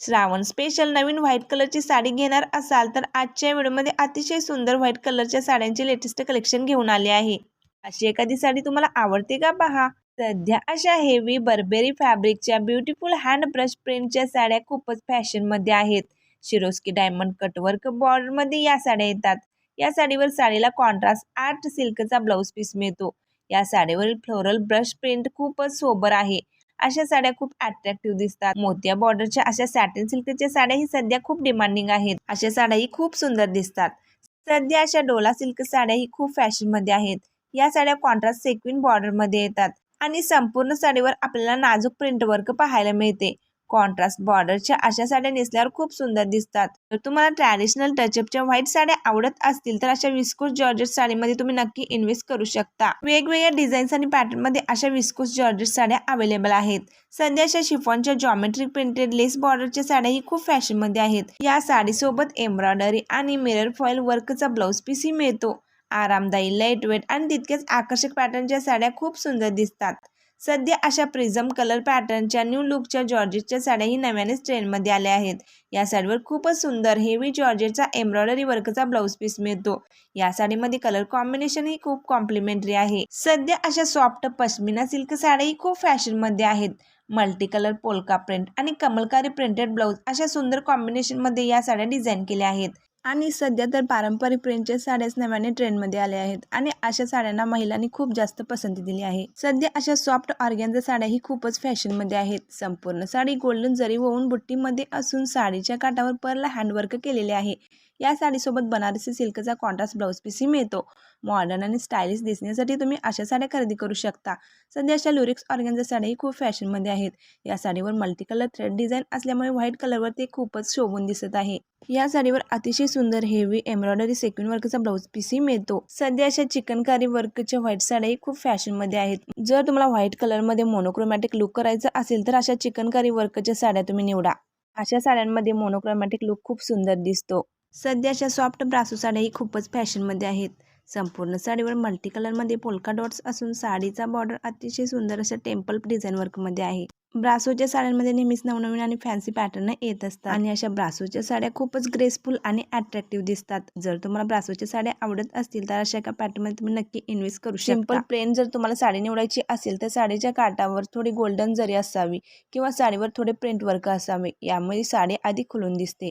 Shravan special नवीन white कलरची साडी घेणार असाल तर आजच्या व्हिडिओमध्ये अतिशय सुंदर व्हाईट कलरच्या साड्यांचे लेटेस्ट कलेक्शन घेऊन आले आहे. अशी एखादी साडी तुम्हाला आवडते का पहा? सध्या अशा हेवी बर्बेरी फॅब्रिकच्या ब्युटिफुल हँड ब्रश प्रिंटच्या साड्या खूपच फॅशनमध्ये आहेत. शिरोस्की डायमंड कटवर्क बॉर्डरमध्ये या साड्या येतात. या साडीवर साडीला कॉन्ट्रास्ट आर्ट सिल्कचा ब्लाऊज पीस मिळतो. या साडीवरील फ्लोरल ब्रश प्रिंट खूपच सोबर आहे. अशा साड्या खूप अट्रॅक्टिव्ह दिसतात. मोत्या बॉर्डरच्या अशा सॅटिन सिल्कच्या साड्या ही सध्या खूप डिमांडिंग आहेत. अशा साड्याही खूप सुंदर दिसतात. सध्या अशा डोला सिल्क साड्या ही खूप फॅशनमध्ये आहेत. या साड्या कॉन्ट्रास्ट सेक्विन बॉर्डरमध्ये येतात. आणि संपूर्ण साडीवर आपल्याला नाजूक प्रिंट वर्क पाहायला मिळते. कॉन्ट्रास्ट बॉर्डरच्या अशा साड्या नेसल्यावर खूप सुंदर दिसतात. जर तुम्हाला ट्रॅडिशनल टचअपच्या व्हाईट साड्या आवडत असतील तर अशा विस्कोस जॉर्जेट साडीमध्ये तुम्ही नक्की इन्व्हेस्ट करू शकता. वेगवेगळ्या डिझाईन्स आणि पॅटर्नमध्ये अशा विस्कोस जॉर्जेट साड्या अवेलेबल आहेत. सध्या अशा शिफॉनच्या जॉमेट्रिक प्रिंटेड लेस बॉर्डरच्या साड्याही खूप फॅशनमध्ये आहेत. या साडीसोबत एम्ब्रॉयडरी आणि मिरर फॉईल वर्कचा ब्लाऊज पीसही मिळतो. आरामदायी लाइट वेट आणि तितक्याच आकर्षक पॅटर्नच्या साड्या खूप सुंदर दिसतात. सध्या अशा प्रिझम कलर पॅटर्नच्या न्यू लुकच्या जॉर्जेटच्या साड्याही नव्यानेच ट्रेंडमध्ये आल्या आहेत. या साडीवर खूपच सुंदर हेवी जॉर्जेटचा एम्ब्रॉयडरी वर्कचा ब्लाऊज पीस मिळतो. या साडीमध्ये कलर कॉम्बिनेशन ही खूप कॉम्प्लिमेंटरी आहे. सध्या अशा सॉफ्ट पश्मिना सिल्क साड्याही खूप फॅशनमध्ये आहेत. मल्टी कलर पोलका प्रिंट आणि कमलकारी प्रिंटेड ब्लाऊज अशा सुंदर कॉम्बिनेशनमध्ये या साड्या डिझाईन केल्या आहेत. आणि सध्या तर पारंपरिक प्रिंटच्या साड्याच नव्याने ट्रेंडमध्ये आल्या आहेत आणि अशा साड्यांना महिलांनी खूप जास्त पसंती दिली आहे. सध्या अशा सॉफ्ट ऑर्गॅनच्या साड्या ही खूपच फॅशनमध्ये आहेत. संपूर्ण साडी गोल्डन जरी होऊन बुट्टीमध्ये असून साडीच्या काठावर परला हँडवर्क केलेले आहे. या साडीसोबत बनारसी सिल्कचा कॉन्ट्रास्ट ब्लाऊज पीसही मिळतो. मॉडर्न आणि स्टायलिश दिसण्यासाठी तुम्ही अशा साड्या खरेदी करू शकता. सध्या अशा लुरिक्स ऑर्गॅनच्या साड्याही खूप फॅशनमध्ये आहेत. या साडीवर मल्टी कलर थ्रेड डिझाईन असल्यामुळे व्हाईट कलरवर ते खूपच शोभून दिसत आहे. या साडीवर अतिशय सुंदर हेवी एम्ब्रॉयडरी सेक्विन वर्कचा ब्लाऊज पीसही मिळतो. सध्या अशा चिकनकारी वर्कच्या व्हाईट साड्याही खूप फॅशनमध्ये आहेत. जर तुम्हाला व्हाईट कलरमध्ये मोनोक्रोमॅटिक लुक करायचा असेल तर अशा चिकनकारी वर्कच्या साड्या तुम्ही निवडा. अशा साड्यांमध्ये मोनोक्रोमॅटिक लुक खूप सुंदर दिसतो. सध्या अशा सॉफ्ट ब्रासो साड्याही खूपच फॅशनमध्ये आहेत. संपूर्ण साडीवर मल्टी कलरमध्ये पोलका डॉट्स असून साडीचा बॉर्डर अतिशय सुंदर अशा टेम्पल डिझाईन वर्कमध्ये आहे. ब्रासोच्या साड्यांमध्ये नेहमीच नवनवीन आणि फॅन्सी पॅटर्न येत असतात. आणि अशा ब्रासोच्या साड्या खूपच ग्रेसफुल आणि अट्रॅक्टिव्ह दिसतात. जर तुम्हाला ब्रासोच्या साड्या आवडत असतील तर अशा एका पॅटर्नमध्ये तुम्ही नक्की इन्व्हेस्ट करू शकता. सिंपल प्लेन जर तुम्हाला साडी निवडायची असेल तर साडीच्या काठावर थोडी गोल्डन जरी असावी किंवा साडीवर थोडे प्रिंट वर्क असावे यामुळे साडी अधिक खुलून दिसते.